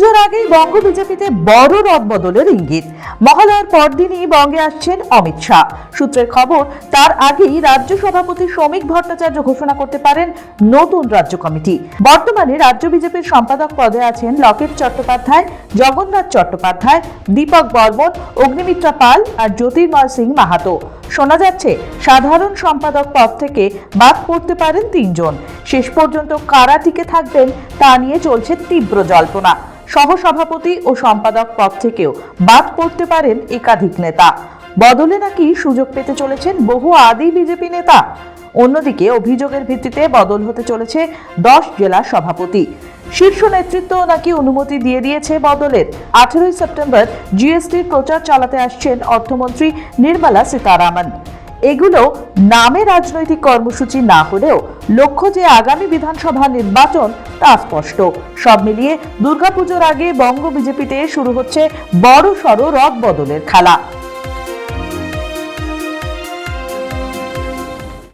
আগেই বঙ্গ বিজেপিতে বড় রদবদলের ইঙ্গিত। মহালয়ার পরদিনই বঙ্গে আসছেন অমিত শাহ। সূত্রের খবর, তার আগেই রাজ্য সভাপতি শ্রমিক ভট্টাচার্য ঘোষণা করতে পারেন নতুন রাজ্য কমিটি। বর্তমানে রাজ্য বিজেপির সম্পাদক পদে আছেন লকেট চট্টোপাধ্যায়, জগন্নাথ চট্টোপাধ্যায়, দীপক বর্মন, অগ্নিমিত্রা পাল আর জ্যোতির্ময় সিং মাহাতো। শোনা যাচ্ছে, সাধারণ সম্পাদক পদ থেকে বাদ পড়তে পারেন তিনজন। শেষ পর্যন্ত কারা টিকে থাকবেন তা নিয়ে চলছে তীব্র জল্পনা। সহসভাপতি ও সম্পাদক পদ থেকেও বাদ পড়তে পারেন একাধিক নেতা। বদলে নাকি সুযোগ পেতে চলেছেন বহু আদি বিজেপি নেতা। অন্যদিকে অভিযোগের ভিত্তিতে বদল হতে চলেছে দশ জেলা সভাপতি। শীর্ষ নেতৃত্ব নাকি অনুমতি দিয়ে দিয়েছে বদলের। আঠেরোই সেপ্টেম্বর জিএসটির প্রচার চালাতে আসছেন অর্থমন্ত্রী নির্মলা সীতারামন। এগুলো নামে রাজনৈতিক কর্মসূচি না হলেও লক্ষ্য যে আগামী বিধানসভা নির্বাচন তা স্পষ্ট। সব মিলিয়ে দুর্গাপুজোর আগে বঙ্গ বিজেপিতে শুরু হচ্ছে বড় সড় রদ বদলের খেলা।